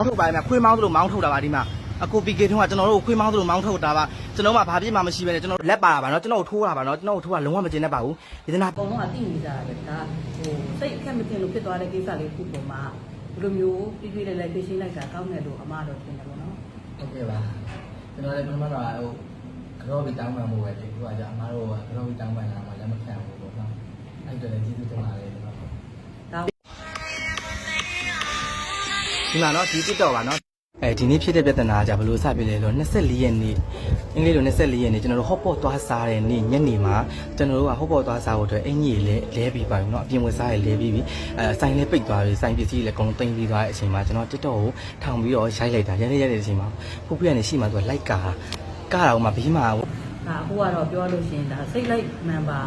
ောင်းထုတ်ပါလေမြခွေးမောင်းသလိုမောင်းထုတ်တာပါဒီမှာအကိုပီကေထုံးကကျွန်တော်တို့ခွေးမောင်းသလိုမောင်းထုတ်တာပါကျွန်တော်မှဘာပြစ်မှမရှိပဲနဲ့ကျွန်တော်လက်ပါတာပါနော်ကျွန်တော်ထိုးတာပါနော်ကျွန်တော်ထိုးတာလုံးဝမကျင်တတ်ပါဘူးဒေသနာအကုန်လုံးကတိနေကြတာပဲဒါဟိုစိတ်အခက်မတင်လို့ဖြစ်သွားတဲ့ကိစ္စလေးခုပေါ်မှာဘယ်လိုမျိုးပြည့်ပြည့်လေးလေးဖြေရှင်းလိုက်တာကောင်းတယ်လို့အမတော့ထင်တယ်ပေါ့နော်ဟုတ်ကဲ့ပါကျွန်တော်လည်းပထမတော့ဟိုကတော့ပြီးတောင်းပန်မှုပဲဒီခုကကြာအမတို့ကတော့ပြီးတောင်းပန်လာမှလက်မခံဘူးပေါ့နော်အဲ့ဒါလည်းကျေးဇူးတင်ပါတယ် ဒါ ဒီမှာเนาะဒီ TikTok ပါเนาะအဲဒီနေ့ဖြစ်တဲ့ပြဿနာကじゃဘယ်လိုစပြလဲလို့24ရက်နေ့အင်္ဂလိပ်လို24ရက်နေ့ကျွန်တော်တို့ဟော့ပေါ့သွားစားတဲ့နေ့ညနေမှာကျွန်တော်တို့ကဟော့ပေါ့သွားစားဖို့အတွက်အင်ကြီးလည်းလဲပြီးပါပြီเนาะအပြင်ဝယ်စားရလဲပြီးပြီအဲဆိုင်လည်းပိတ်သွားပြီဆိုင်ပစ္စည်းလည်းအကုန်လုံးတင်ပြီးသွားတဲ့အချိန်မှာကျွန်တော် TikTok ကိုထောင်ပြီးတော့ရိုက်လိုက်တာရိုက်လိုက်ရတဲ့အချိန်မှာဖုတ်ပြရနေရှိမှသူကလိုက်ကာကာတာဟိုမှာဘေးမှာ ဒါအခုကတော့ပြောလို့ရှိရင်ဒါစိတ်လိုက်မှန်ပါ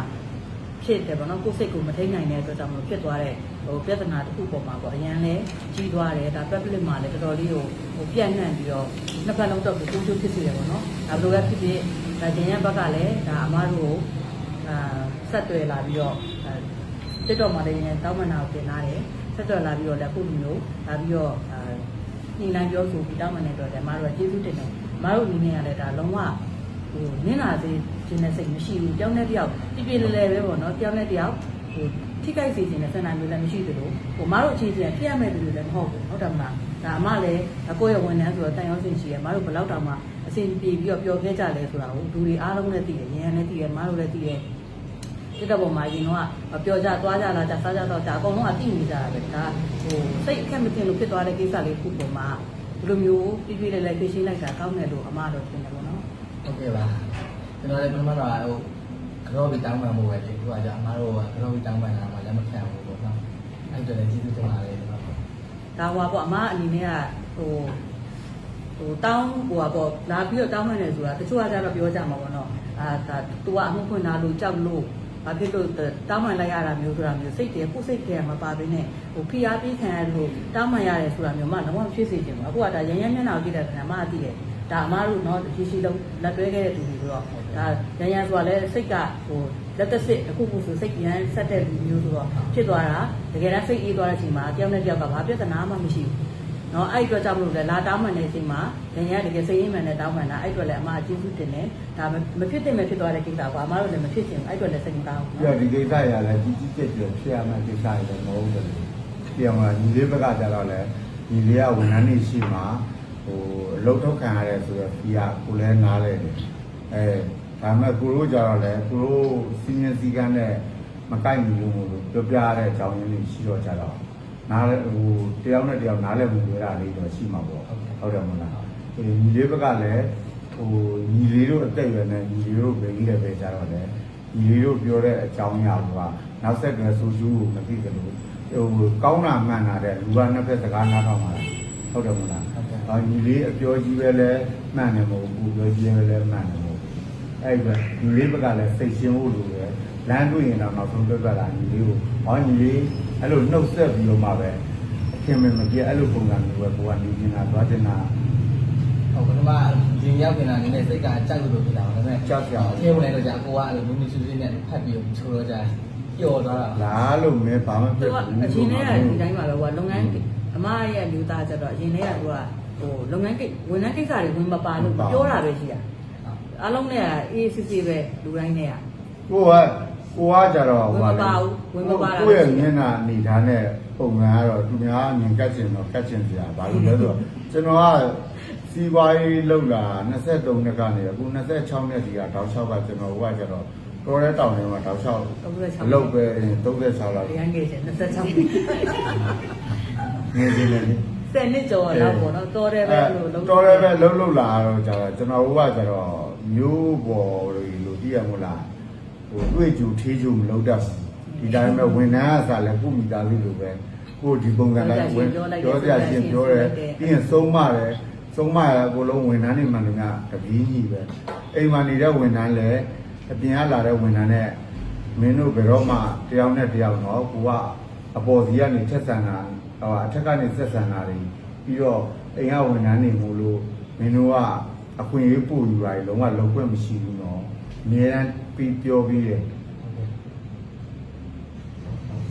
ဖြစ်တယ်ပေါ့နော်ကိုယ်စိတ်ကိုမထိန်နိုင်တဲ့အတွက်ကြောင့်မလို့ဖြစ်သွားတဲ့ဟိုပြဿနာတစ်ခုပေါ်မှာပေါ့အရန်လဲကြီးသွားတယ်ဒါ public မှာလည်းတော်တော်လေးကိုဟိုပြန့်နှံ့ပြီးတော့နှစ်ဖက်လုံးတော့ကိုကျိုးကျိုးဖြစ်စေတယ်ပေါ့နော်ဒါဘယ်လိုပဲဖြစ်ဖြစ်ဒါကျင်ရဘက်ကလည်းဒါအမားတို့ကိုအာဆက်တွေ့လာပြီးတော့တစ်တော့မှလည်းတောင်းမနာကိုပြင်လာတယ်ဆက်တွေ့လာပြီးတော့လည်းခုလူမျိုးလာပြီးတော့အာညီနိုင်ပြောဆိုပြီးတောင်းပန်တဲ့အတွက်လည်းမအားတော့ကျေးဇူးတင်တယ်မအားတို့အနေနဲ့ကလည်းဒါလုံးဝ ဟိုနင်းလာစေခြင်းနဲ့စိတ်မရှိဘူးကြောင်းတဲ့တယောက်ပြပြလဲလဲပဲပေါ့နော်ကြောင်းတဲ့တယောက်ဟိုထိခိုက်စေခြင်းနဲ့ဆန္ဒမျိုးလည်းမရှိသလိုဟိုမအားတို့အခြေချင်းဖြစ်ရမယ့်သူတွေလည်းမဟုတ်ဘူးဟုတ်တယ်မလားဒါအမလည်းအကိုရဲ့ဝန်ထမ်းဆိုတော့တန်ရောစင်ရှိရမအားတို့ဘယ်တော့တောင်မှအစဉ်ပြေပြီးတော့ပျော်ခဲ့ကြလဲဆိုတာကိုလူတွေအားလုံးလည်းသိတယ်ရန်လည်းသိတယ်မအားတို့လည်းသိတယ်ဒီတော့ပုံမှာရင်တော့ပျော်ကြသွားကြလာကြစားကြတော့ကြအကုန်လုံးအသိနေကြတာပဲဒါဟိုစိတ်အခက်မတင်လို့ဖြစ်သွားတဲ့ကိစ္စလေးခုပုံမှာဒီလိုမျိုးပြည့်ပြည့်လေးလေးသိရှင်းလိုက်တာကောင်းတယ်လို့အမတော့ထင်တယ်ပေါ့နော် ဟုတ်ကဲ့ပါကျွန်တော်လည်းပထမတော့ဟိုကတော့ပြီးတောင်းပန်မှုပဲဒီခုကကြအမားတို့ကတော့ပြီးတောင်းပန်တာမှလည်းမခံဘူးပေါ့နော်အဲ့ဒါလည်းကျေးဇူးတင်ပါတယ်ကျွန်တော်ဒါဟွာပေါ့အမအနေနဲ့ကဟိုဟိုတောင်းဟိုပါပေါ့လာပြီးတော့တောင်းမှန်းတယ်ဆိုတာတချို့ကကြတော့ပြောကြမှာပေါ့နော်အာဒါ तू ကအမှုဖွင့်တာလို့ကြောက်လို့ဘာဖြစ်လို့တောင်းမှန်လိုက်ရတာမျိုးဆိုတာမျိုးစိတ်တယ်ကိုယ်စိတ်တယ်မပါဘဲနဲ့ဟိုဖိအားပေးခံရလို့တောင်းမှန်ရတယ်ဆိုတာမျိုးမှလုံးဝမဖြစ်စေချင်ဘူးအခုကဒါရရမျက်နှာကိုကြည့်တဲ့ခါမှအသိတယ် ဒါအမားတို့เนาะရှိရှိလုံးလက်တွဲခဲ့တဲ့သူတွေဆိုတော့ဒါရရဆိုတာလဲစိတ်ကဟိုလက်သက်စစ်အခုခုဆိုစိတ်ရမ်းဆက်တဲ့လူမျိုးဆိုတော့ဖြစ်သွားတာတကယ်တမ်းစိတ်အေးသွားတဲ့အချိန်မှာတယောက်နဲ့တယောက်ကဘာပြဿနာမှမရှိဘူးเนาะအဲ့ဒီအတွက်ကြောင့်မလို့လဲလာတောင်းမှန်တဲ့အချိန်မှာရရတကယ်စိတ်ရင်းမှန်နဲ့တောင်းမှန်တာအဲ့အတွက်လည်းအမအကျေးဇူးတင်တယ်ဒါမဖြစ်တဲ့မဖြစ်သွားတဲ့ကိစ္စကွာအမတို့လည်းမဖြစ်ချင်ဘူးအဲ့အတွက်လည်းစိတ်မကောင်းဘူး ပြဒီကိစ္စရလဲကြီးကြီးကျယ်ကျယ်ဖြစ်ရမယ့်ကိစ္စတွေမဟုတ်ဘူး။ပြောင်းလာညီလေးဘက်ကကြတော့လေညီလေးကဝန်ထမ်းနေရှိမှ ဟိုအလုပ်ထုတ်ခံရတဲ့ဆိုတော့ဒီကကိုလည်းနားလဲတယ်။အဲဒါပေမဲ့ကိုတို့ကြတော့လေကိုတို့စီးရင်စည်းကမ်းနဲ့မကိုက်ဘူးလို့ပြောပြရတဲ့အကြောင်းရင်းလေးရှိတော့ကြတော့နားလဲဟိုတယောက်နဲ့တယောက်နားလဲမှုတွေတာလေးတော့ရှိမှာပေါ့ဟုတ်တယ်မလား။အဲညီလေးဘက်ကလည်းဟိုညီလေးတို့အသက်အရွယ်နဲ့ညီလေးတို့ဘယ်ကြီးလဲပဲကြတော့လေညီတို့ပြောတဲ့အကြောင်းအရာကနောက်ဆက်ကဆိုကျူးကိုမသိကြလို့ဟိုကောင်းတာမှန်တာတဲ့လူကနှစ်ဖက်စကားနားထောင်ပါလားဟုတ်တယ်မလား အော်ညီလေးအပြောကြီးပဲလဲမှန်တယ်မဟုတ်ဘူးပြောကြီးပဲလဲမှန်တယ်မဟုတ်ဘူးအဲ့ဒါညီလေးဘက်ကလည်းစိတ်ရှင်းဖို့လိုတယ်လမ်းတွေ့ရင်တော့နောက်ဆုံးပြတ်သွားတာညီလေးကိုဟောညီလေးအဲ့လိုနှုတ်ဆက်ပြီးတော့မှပဲအခင်မမကြည့်အဲ့လိုပုံစံမျိုးပဲကိုကနေနေတာသွားတင်တာဟုတ်ကဲ့ပါဒီရောက်နေတာနည်းနည်းစိတ်ကကြောက်လို့ဖြစ်တာပါဒါပေမဲ့အင်းဝင်တော့ကြာကိုကအဲ့လိုလူမျိုးစုစုနဲ့ဖတ်ပြီးချိုးတော့ကြာပျော်သွားတာလားလို့မဲဘာမှသူဖြစ်ကဘူးအချင်းနဲ့ဒီတိုင်းမှာပဲဟိုလုပ်ငန်းအမရဲ့လူသားကြတော့အရင်တည်းကသူက ဟိုလုပ်ငန်းကိဝန်ထမ်းကိစ္စတွေဝင်မပါလို့ပြောတာပဲရှိတာအားလုံးနဲ့အေးစစ်စစ်ပဲလူတိုင်းနဲ့อ่ะကိုကကိုကကြတော့ဝင်မပါဘူးဝင်မပါတာကိုရဲ့မျက်နှာအနေထားနဲ့ပုံမှန်ကတော့သူများအမြင်ကတ်ချင်တော့ကတ်ချင်စရာဘာလို့လဲဆိုတော့ကျွန်တော်ကစီပွားရေးလောက်လာ23နှစ်ကနေအခု26နှစ်ဒီကတောက်လျှောက်ကကျွန်တော်ကကြတော့တော်တဲ့တောင်ထဲမှာတောက်လျှောက်လောက်ပဲ36လောက်အရင်ငယ်ချင်26ငယ်ချင်တယ် 10နှစ်ကျော်လောက်ပေါ့နော်တော်တယ်ပဲလို့လုံးတော်တယ်ပဲလုံးလုံးလာတော့ကျတော့ကျွန်တော်တို့ကကျတော့မျိုးပေါ်လို့သိရမို့လားဟိုတွေ့ကြုံထေးကြုံမလုံးတတ်ဘူးဒီတိုင်းပဲဝန်ထမ်းအစားလည်းကုမိသားလေးလိုပဲကိုဒီပုံစံလိုက်ဝင်ပြောပြချင်းပြောတယ်ပြီးရင်သုံးမတယ်သုံးမရအကုန်လုံးဝန်ထမ်းတွေမှလည်းကတပီးကြီးပဲအိမ်မှာနေတဲ့ဝန်ထမ်းလည်းအပြင်ကလာတဲ့ဝန်ထမ်းနဲ့မင်းတို့ဘယ်တော့မှတယောက်နဲ့တယောက်တော့ကိုကအပေါ်စီကနေချက်ဆန်တာ ဟိုအထက်ကနေဆက်ဆန်တာတွေပြီးတော့အိမ်ကဝန်ထမ်းတွေမို့လို့မင်းတို့ကအခွင့်အရေးပို့ယူတာတွေလုံးဝလုံးခွင့်မရှိဘူးနော်အများအားပြီးပြောပြီးတယ်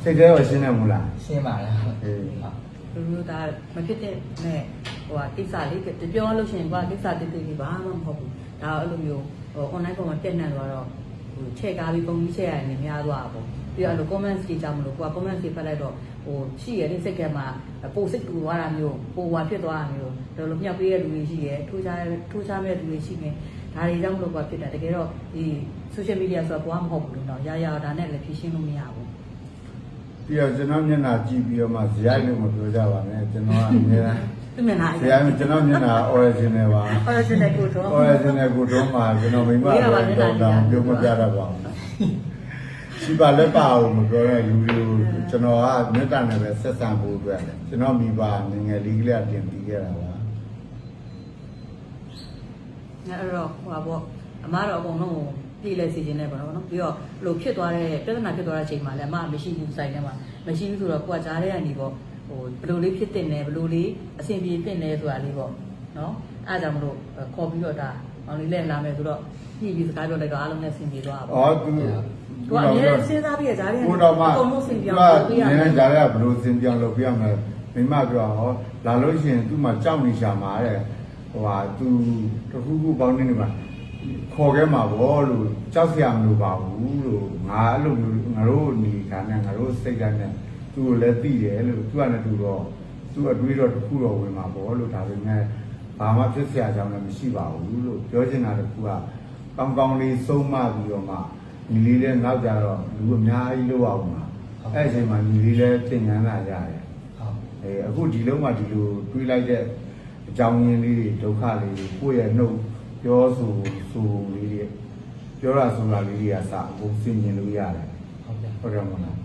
စိတ်ထဲရောရှင်းတယ်မို့လားရှင်းပါလားဟုတ်အေးလူမျိုးသားမဖြစ်တဲ့နဲ့ဟိုဟာကိစ္စလေးပြောလို့ရှိရင်ကွာကိစ္စတိတိလေးဘာမှမဟုတ်ဘူးဒါအဲ့လိုမျိုးဟို online ပေါ်မှာတက်နေတော့ဟိုချက်ကားပြီးပုံကြီးချက်ရတယ်များသွားတာပေါ့ပြီးတော့အဲ့လို comments တွေကြောင့်မလို့ကွာ comments တွေဖတ်လိုက်တော့ ဟိုရှိရတဲ့စိတ်ကမှာပိုစိတ်ကူသွားတာမျိုးပိုဝါဖြစ်သွားတာမျိုးတော်တော်မြောက်ပေးတဲ့လူတွေရှိတယ်ထိုးချထိုးချမဲ့လူတွေရှိနေဒါတွေကြောင့်မလို့ကွာဖြစ်တာတကယ်တော့ဒီ social media ဆိုတာဘာမှမဟုတ်ဘူးလို့တော့ရရဒါနဲ့လည်းဖြည့်ရှင်းလို့မရဘူးပြီးတော့ကျွန်တော်မျက်နှာကြည့်ပြီးတော့မှဇယိုက်လို့မပြောကြပါနဲ့ကျွန်တော်ကအများသူမျက်နှာဇယိုက်ကျွန်တော်မျက်နှာ original ပါ original ကိုတော့ original ကိုတော့မှကျွန်တော်မိမတော့တောင်းပြောမပြတတ်ပါဘူး ရှိပါလက်ပါအောင်မပြောတဲ့လူတွေကိုကျွန်တော်ကမေတ္တာနဲ့ပဲဆက်ဆံဖို့အတွက်ကျွန်တော်မိဘငငယ်လေးကလေးတင်ပြီးခဲ့တာပါအဲ့တော့ဟိုပါပေါ့အမတော့အကုန်လုံးကိုပြည်လဲစီခြင်းနဲ့ပေါ့နော်ပြီးတော့လို့ဖြစ်သွားတဲ့ပြဿနာဖြစ်သွားတဲ့အချိန်မှာလည်းအမမရှိဘူးစိုက်ထဲမှာမရှိဘူးဆိုတော့ကိုကကြားထဲကနေပေါ့ဟိုဘယ်လိုလေးဖြစ်တင်နေဘယ်လိုလေးအဆင်ပြေတင်နေဆိုတာလေးပေါ့နော်အဲ့ဒါကြောင့်မလို့ခေါ်ပြီးတော့ဒါမောင်လေးလည်းလာမယ်ဆိုတော့ညှိပြီးစကားပြောလိုက်တော့အားလုံးနဲ့အဆင်ပြေသွားတာပေါ့ဩ သူကိုကအများစဉ်းစားပြီးကြားထဲကနေကိုတော့မှအကုန်လုံးအဆင်ပြေသူအောင်ကလုပ်ပေးရနတယ်ည်းနည်းကြားရဘလို့စင်ပြောင်းလုပ်ပြရမယ်မိမပြောဟောလာလို့ရှိရင်သူ့မှာကြောက်နေရှာမှာတဲ့ဟိုဟာသူတခုခုပေါင်းနေနေမှာခေါ်ခဲ့မှာဗောလို့ကြောက်စရာမလိုပါဘူးလို့ငါအဲ့လိုမျိုးငါတို့နေခါနဲ့ငါတို့စိတ်ဓာတ်နဲ့သူ့ကိုလည်းသိတယ်လို့သူကလည်းသူတော့သူ့အတွေးတော့တခုတော့ဝင်မှာဗောလို့ဒါပေမဲ့ဘာမှဖြစ်စရာအကြောင်းလည်းမရှိပါဘူးလို့ပြောချင်တာတခုကကောင်းကောင်းလေးဆုံးမပြီးတော့မှ ညီလေးလည်းနောက်ကြတော့လူအများကြီးလို့အောင်မှာအဲ့အချိန်မှာညီလေးလည်းသင်ငန်းလာရတယ်ဟုတ်အဲအခုဒီလုံးမှာဒီလိုတွေးလိုက်တဲ့အကြောင်းရင်းလေးတွေဒုက္ခလေးတွေကိုယ့်ရဲ့နှုတ်ပြောဆိုဆိုလေးတွေပြောရဆိုတာလေးတွေကစအကုန်သိမြင်လို့ရတယ်ဟုတ်ကဲ့ဟုတ်တယ်မလား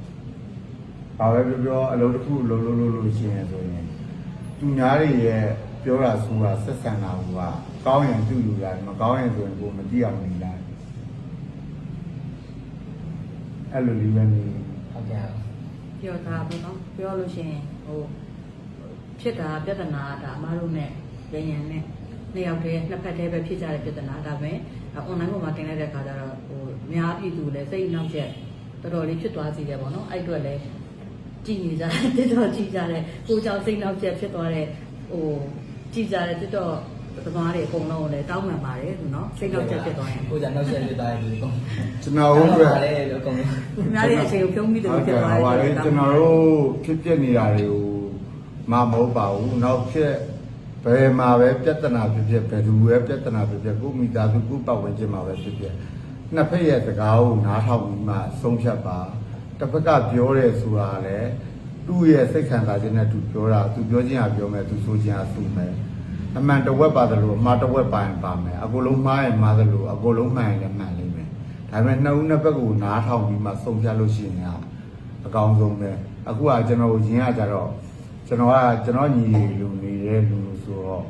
ဘာပဲပြောပြောအလုပ်တစ်ခုလုံးလုံးလုံးလို့ရှိရင်ဆိုရင်သူများတွေရဲ့ပြောတာဆိုတာဆက်ဆံတာကကောင်းရင်သူ့လူရတယ်မကောင်းရင်ဆိုရင်ကိုမကြည့်အောင်နေလိုက် အဲ့လိုလေးပဲနေဟုတ်ကဲ့ပြောတာပေါ့နော်ပြောလို့ရှိရင်ဟိုဖြစ်တာပြဿနာဒါအမတို့နဲ့ရရန်နဲ့နှစ်ယောက်တည်းနှစ်ဖက်တည်းပဲဖြစ်ကြတဲ့ပြဿနာဒါပဲအွန်လိုင်းပေါ်မှာတင်လိုက်တဲ့အခါကျတော့ဟိုအများပြည်သူလည်းစိတ်နှောက်ချက်တော်တော်လေးဖြစ်သွားစီတယ်ပေါ့နော်အဲ့အတွက်လည်းကြည်နေကြတယ်တော်တော်ကြည်ကြတယ်ကိုကြောင့်စိတ်နှောက်ချက်ဖြစ်သွားတဲ့ဟိုကြည်ကြတယ်တော်တော် သမားတွေအကုန်လုံးကိုလည်းတောင်းပန်ပါတယ်သူနော်စိတ်နှောက်ချက်ဖြစ်သွားရင်ကိုကြနောက်ဆက်ဖြစ်သွားရင်ဒီကောကျွန်တော်တို့ကလည်းလို့ကောင်းအများကြီးအချိန်ကိုဖြုံးပြီးတယ်ဟုတ်ဖြစ်ကဲ့သွားဟောပါလေတယ်ကျွန်တော်တို့ဖြစ်ပြနေတာတွေကိုမမဟုတ်ပါဘူးနောက်ဖြစ်ဘယ်မှာပဲပြဿနာဖြစ်ဖြစ်ဘယ်သူပဲပြဿနာဖြစ်ဖြစ်ကိုမိသားစုကိုပတ်ဝန်းကျင်မှာပဲဖြစ်ဖြစ်နှစ်ဖက်ရဲ့စကားကိုနားထောင်ပြီးမှဆုံးဖြတ်ပါတစ်ဖက်ကပြောတယ်ဆိုတာလည်းသူ့ရဲ့စိတ်ခံစားခြင်းနဲ့သူပြောတာသူပြောခြင်းဟာပြောမယ်သူဆိုခြင်းဟာဆိုမယ် အမှန်တဝက်ပါတယ်လို့အမှားတဝက်ပါရင်ပါမယ်အကုန်လုံးမှားရင်မှားတယ်လို့အကုန်လုံးမှန်ရင်လည်းမှန်လိမ့်မယ်ဒါပေမဲ့နှစ်ဦးနှစ်ဘက်ကိုနားထောင်ပြီးမှဆုံးဖြတ်လို့ရှိရင်ဟာအကောင်းဆုံးပဲအခုကကျွန်တော်ရင်းရကြတော့ကျွန်တော်ကကျွန်တော်ညီလူနေတဲ့လူလို့ဆိုတော့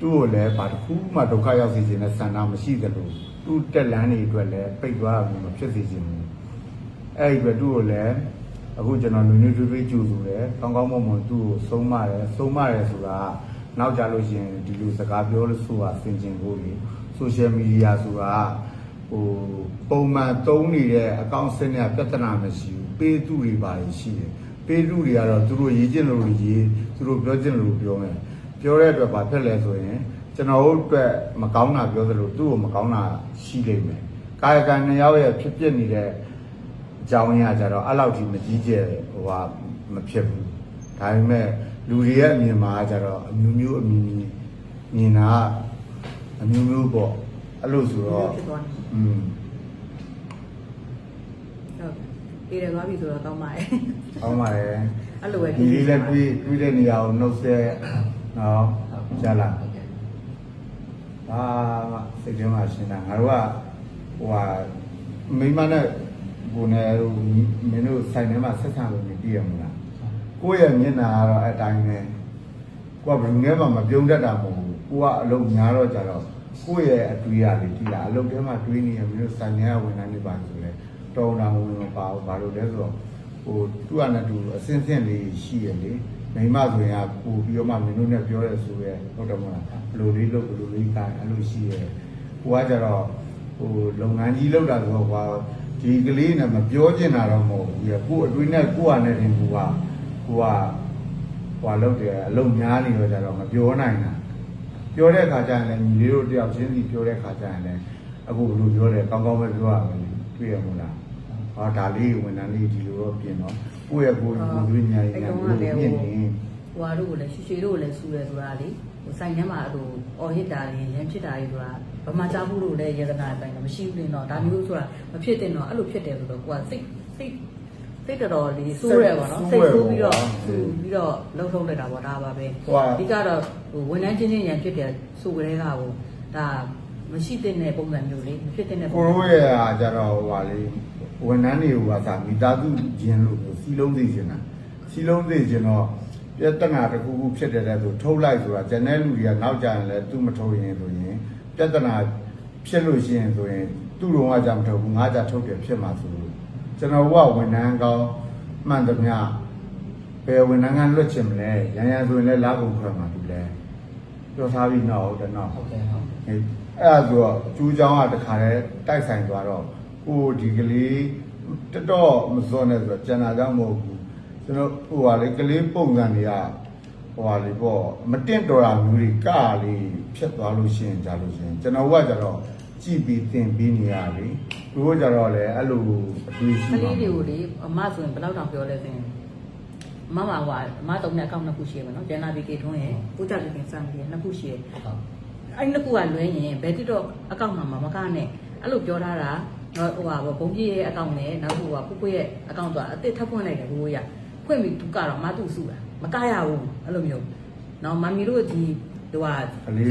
သူ့ကိုလည်းဘာတစ်ခုမှဒုက္ခရောက်စေခြင်းနဲ့ဆန္ဒမရှိသလိုသူ့တက်လန်းတွေအတွက်လည်းပိတ်သွားတာမျိုးမဖြစ်စေချင်ဘူးအဲ့ဒီအတွက်သူ့ကိုလည်းအခုကျွန်တော်နွေနွေထွေးထွေးကြိုဆိုတယ်ကောင်းကောင်းမွန်မွန်သူ့ကိုဆုံးမတယ်ဆုံးမတယ်ဆိုတာက နောက်ကြလို့ရှိရင်ဒီလိုစကားပြောလို့ဆိုတာဆင်ခြင်ဖို့လေဆိုရှယ်မီဒီယာဆိုတာကဟိုပုံမှန်သုံးနေတဲ့အကောင့်စနစ်ကပြဿနာမရှိဘူးပေးသူတွေပါရှိတယ်ပေးသူတွေကတော့သူတို့ရေးကျင်လို့ရေးသူတို့ပြောကျင်လို့ပြောမယ်ပြောတဲ့အတွက်ဘာဖြစ်လဲဆိုရင်ကျွန်တော်တို့အတွက်မကောင်းတာပြောသလိုသူ့ကိုမကောင်းတာရှိလိမ့်မယ်ကာယကံနှစ်ယောက်ရဲ့ဖြစ်ဖြစ်နေတဲ့အကြောင်းအရာကြတော့အဲ့လောက်ထိမကြီးကျယ်ဟိုဟာမဖြစ်ဘူးဒါပေမဲ့ လူတွေရဲ့အမြင်မှာကြတော့အမျိုးမျိုးအမြင်မျိုးမြင်တာကအမျိုးမျိုးပေါ့အဲ့လိုဆိုတော့ဖြစ်သွားတယ်อืมဟုတ်ပြေးတယ်သွားပြီဆိုတော့တောင်းပါတယ်အောင်းပါတယ်အဲ့လိုပဲဒီလေးလည်းပြီးပြီးတဲ့နေရာကိုနှုတ်ဆက်နော်ကြားလားဟုတ်ကဲ့အာစိတ်ထဲမှာရှင်းတာငါတို့ကဟိုဟာမိမနဲ့ဘုံနဲ့မင်းတို့ဆိုင်ထဲမှာဆက်ဆံလို့မပြီးရမလား ကိုယ့်ရဲ့မျက်နှာကတော့အတိုင်းပဲကိုကဘယ်ငယ်မှမပြုံးတတ်တာမဟုတ်ဘူးကိုကအလုံးများတော့ကြတော့ကိုယ့်ရဲ့အတွေးရလေဒီလားအလုံးထဲမှာတွေးနေရမင်းတို့ဆိုင်ထဲကဝန်ထမ်းတွေပါဆိုလဲတော်တာဝင်မပါဘူးဘာလို့လဲဆိုတော့ဟိုသူ့အနဲ့သူအစင်းစင်းလေးရှိရလေမိမဆိုရင်ကပို့ပြီးတော့မှမင်းတို့နဲ့ပြောရဲဆိုရဲဟုတ်တယ်မလားဘလိုလေးလုပ်ဘလိုလေးကိုင်အဲ့လိုရှိရဲဟိုကကြတော့ဟိုလုပ်ငန်းကြီးလုပ်တာဆိုတော့ကွာဒီကလေးနဲ့မပြောချင်တာတော့မဟုတ်ဘူးပြကို့အတွင်းနဲ့ကို့အနဲ့တင်ကူက ကိုကဟွာလုပ်တယ်အလုံးများနေတော့ကြတော့မပြောနိုင်တာပြောတဲ့အခါကျရင်လည်းညီလေးတို့တယောက်ချင်းစီပြောတဲ့အခါကျရင်လည်းအခုဘယ်လိုပြောလဲကောင်းကောင်းပဲပြောရမယ်လေတွေ့ရမို့လားဟောဒါလေးဝန်ထမ်းလေးဒီလိုတော့ပြင်တော့ကိုယ့်ရဲ့ကိုယ်ကိုယ်တွေ့ညာရည်နဲ့ဘယ်လိုပြင်နေဟိုဟာတို့ကိုလည်းရွှေရွှေတို့ကိုလည်းစူတယ်ဆိုတာလေဟိုဆိုင်ထဲမှာဟိုအော်ဟစ်တာတွေရမ်းဖြစ်တာတွေဆိုတာဗမာကြားဘူးလို့လည်းယေဒနာအတိုင်းတော့မရှိဘူးလေတော့ဒါမျိုးဆိုတာမဖြစ်တင်တော့အဲ့လိုဖြစ်တယ်ဆိုတော့ကိုကစိတ်စိတ် စိတ်တော်တော်လေးစိုးရဲပါတော့စိတ်ဆိုးပြီးတော့စူပြီးတော့လှုပ်ထုတ်လိုက်တာပေါ့ဒါပါပဲအဓိကတော့ဟိုဝန်ထမ်းချင်းချင်းရန်ဖြစ်တယ်ဆိုကြတဲ့ကဟိုဒါမရှိတဲ့ပုံစံမျိုးလေးမဖြစ်တဲ့ပုံကိုစံရိုးရဲ့အားကြတော့ဟိုပါလေဝန်ထမ်းတွေကသာမိသားစုချင်းလို့စီလုံးသိချင်တာစီလုံးသိချင်တော့ပြဿနာတစ်ခုခုဖြစ်တယ်တဲ့ဆိုထုတ်လိုက်ဆိုတာကျန်တဲ့လူတွေကနောက်ကြရင်လည်းသူ့မထုတ်ရင်ဆိုရင်ပြဿနာဖြစ်လို့ရှိရင်ဆိုရင်သူ့တော်ကကြမထုတ်ဘူးငါကြထုတ်တယ်ဖြစ်မှာဆိုလို့ ကျွန်တော်ကဝန်ထမ်းကောင်းမှန်သမျှဘယ်ဝန်ထမ်းကလွတ်ချင်မလဲရန်ရန်ဆိုရင်လည်းလာကုန်ခွဲမှာသူလဲပြောထားပြီးတော့ဟုတ်တယ်နော်ဟုတ်ကဲ့ဟုတ်အဲအဲ့ဒါဆိုတော့ကျူးချောင်းကတခါတည်းတိုက်ဆိုင်သွားတော့ကိုဒီကလေးတတော့မစောနဲ့ဆိုတော့ကျန်တာကြောင့်မဟုတ်ဘူးကျွန်တော်ဟိုဟာလေကလေးပုံစံတွေကဟိုဟာလေပေါ့မတင့်တော်တာမျိုးတွေကလေးဖြစ်သွားလို့ရှိရင်ကြာလို့ရှိရင်ကျွန်တော်ကကြတော့ ကြည်ပြီးသင်ပြီးနေရလေသူတို့ကြတော့လေအဲ့လိုအတွေ့ရှိကပါလေးဘူးတွေကိုလေအမဆိုရင်ဘယ်တော့တောင်ပြောလဲဆိုရင်မမဟွာအမတုံးတဲ့အကောင့်နှစ်ခုရှိရပါတော့ကျန်နာဘီကေထွန်းရဲ့ကိုကြတဲ့ခင်စံပြီးနှစ်ခုရှိရဟုတ်အဲ့နှစ်ခုကလွဲရင်ဘယ်တိတော့အကောင့်မှာမကနဲ့အဲ့လိုပြောထားတာဟိုဟာဘုံကြီးရဲ့အကောင့်နဲ့နောက်ဟိုဟာပုပ်ပွရဲ့အကောင့်တော့အစ်စ်ထပ်ဖွင့်လိုက်တယ်ဘိုးရဖွင့်ပြီးသူကတော့မတူစုတာမကရဘူးအဲ့လိုမျိုးနော်မမီတို့ဒီ ဟိုဟာ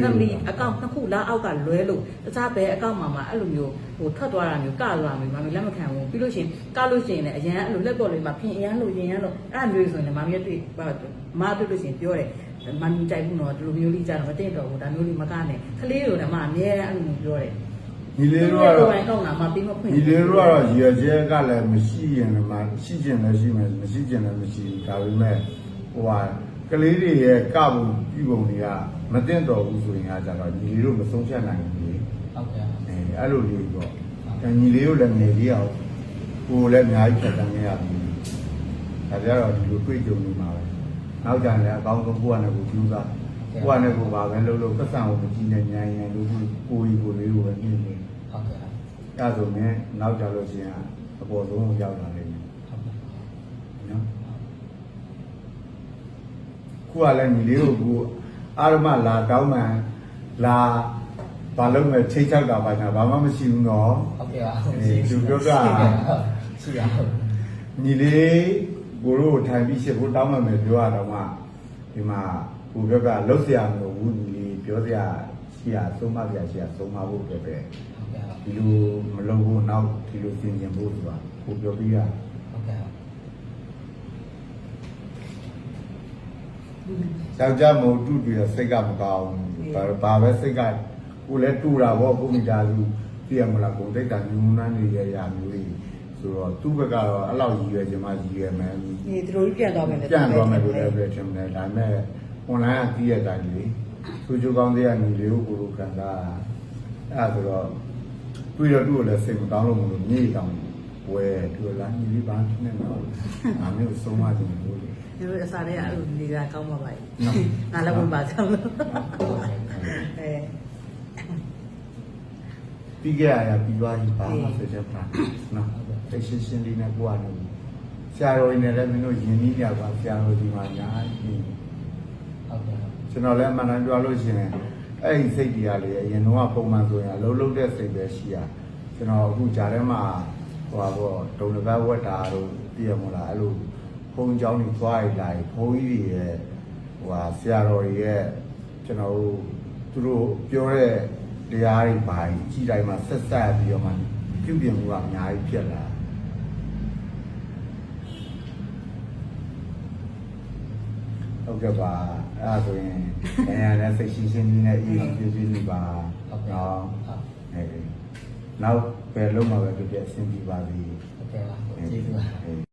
family အကောင့်နှစ်ခုလားအောက်ကလွဲလို့တခြားဘယ်အကောင့်မှာမှအဲ့လိုမျိုးဟိုထွက်သွားတာမျိုးကသွားတာမျိုးမမီလက်မခံဘူးပြီးလို့ရှိရင်ကလို့ရှိရင်လည်းအရန်အဲ့လိုလက်ပေါ်လေးမှာပြင်အရန်လို့ရင်ရန်လို့အဲ့လိုမျိုးဆိုရင်မမီတွေ့မတွေ့လို့ရှိရင်ပြောတယ်မမီကြိုက်ဘူးနော်ဒီလိုမျိုးလေးကြတော့မတင်တော့ဘူးဒါမျိုးလေးမကနဲ့ကလေးတို့လည်းမအမြဲအဲ့လိုမျိုးပြောတယ်ညီလေးတို့ကတော့ဘယ်ကောင်းတာမှပြီးမဖွင့်ဒီလေးတို့ကတော့ရည်ရွယ်ချက်ကလည်းမရှိရင်လည်းမရှိကျင်လည်းရှိမယ်မရှိကျင်လည်းမရှိဘူးဒါပေမဲ့ဟိုဟာ ကလေးတွေရဲ့ကပုံပြုပုံတွေကမတင်တော်ဘူးဆိုရင်အားကြတော့ညီလေးတို့မဆုံးဖြတ်နိုင်ဘူးလေဟုတ်ကဲ့အဲအဲ့လိုလေးပေါ့ဒါညီလေးတို့လည်းငယ်လေးအောင်ကိုယ်လည်းအများကြီးဖြတ်တန်းနေရပြီဒါကြတော့ဒီလိုတွေ့ကြုံနေမှာပဲနောက်ကြရင်လည်းအကောင်းဆုံးကိုယ့်အနေကိုကြိုးစားကိုယ့်အနေကိုပါပဲလှုပ်လို့ပတ်စံကိုမကြည့်နဲ့ညံညံလို့ကိုယ်ကြီးကိုယ်လေးကိုပဲနေနေဟုတ်ကဲ့အဲ့ဆိုရင်နောက်ကြလို့ရှိရင်အပေါ်ဆုံးကိုရောက်လာလိမ့်မယ် ဟုတ်ကဲ့ နော် ခုကလည်းညီလေးကိုကိုအာရမလာတောင်းမှန်လာဘာလို့မဲ့ထိတ်ချောက်တာပါညာဘာမှမရှိဘူးနော် ဟုတ်ကဲ့ပါ အေးသူပြောတာ ရှိရဟုတ် ညီလေးကိုတို့ကိုထိုင်ပြီးရှစ်ကိုတောင်းမှမယ်ပြောရတော့မှဒီမှာကိုပြောကလှုပ်เสียမလို့ဘူးညီလေးပြောเสียရှိရသုံးမเสียရှိရသုံးမဖို့ပဲပဲ ဟုတ်ကဲ့ ဒီလိုမလုပ်ဘူးနောက်ဒီလိုပြင်ပြင်ဖို့ဆိုတာကိုပြောပြီးရ ယောက်ျားမဟုတ်တူတူရစိတ်ကမကောင်းဘူးဘာဘာပဲစိတ်ကကိုလည်းတူတာပေါ့ကိုမိသားစုပြရမလားကိုတိတ်တာညူနန်းနေရရမျိုးတွေဆိုတော့သူ့ဘက်ကတော့အဲ့လောက်ရည်ရွယ်ချင်မှရည်ရွယ်မယ်ဒီတို့ကြီးပြန်သွားမယ်လေပြန်သွားမယ်လို့လည်းပြောချင်တယ်ဒါပေမဲ့ online ကကြီးရတဲ့အတိုင်းလေသူချိုးကောင်းတဲ့ညီလေးကိုကိုလိုခံစားအဲ့ဒါဆိုတော့တွေ့တော့သူ့ကိုလည်းစိတ်မကောင်းလို့မလို့မြေတောင်ဝဲသူကလာညီလေးဘာဖြစ်နေမှာအမျိုးဆုံးမချင်ဘူးလေ ဒီလိုအစားတွေကအဲ့လိုနေတာကောင်းပါပါနော်ငါလည်းဝင်ပါကောင်းလို့အဲပြီးခဲ့ရပြီးသွားပြီပါမှာဆက်ချက်ပါနော်တိတ်ရှင်းရှင်းလေးနဲ့ကိုကနေဆရာတော်ကြီးနဲ့လည်းမင်းတို့ယဉ်နီးကြပါဆရာတော်ဒီမှာညာကြီးဟုတ်ကဲ့ကျွန်တော်လည်းအမှန်တမ်းပြောလို့ရှိရင်အဲ့ဒီစိတ်တရားလေးအရင်တော့ပုံမှန်ဆိုရင်အလုံးလုံးတဲ့စိတ်ပဲရှိရကျွန်တော်အခုဂျာထဲမှာဟိုပါပေါ့ဒုံတစ်ပတ်ဝက်တာတို့ပြည့်မလားအဲ့လို ဘုန်းကြီးကျောင်းတွေသွားရလာရင်ဘုန်းကြီးတွေရဲ့ဟိုဟာဆရာတော်တွေရဲ့ကျွန်တော်တို့သူတို့ပြောတဲ့တရားတွေပါကြီးတိုင်းမှာဆက်ဆက်ပြီးတော့မှပြုပြင်မှုကအများကြီးဖြစ်လာဟုတ်ကဲ့ပါအဲ့ဒါဆိုရင်အရင်ကစိတ်ရှင်းရှင်းလေးနဲ့အေးအေးပြည့်ပြည့်ပါဟုတ်ကဲ့ဟုတ်အဲ့နောက်ပဲလုံးမှာပဲပြည့်ပြည့်အဆင်ပြေပါစေဟုတ်ကဲ့ပါကျေးဇူးပါ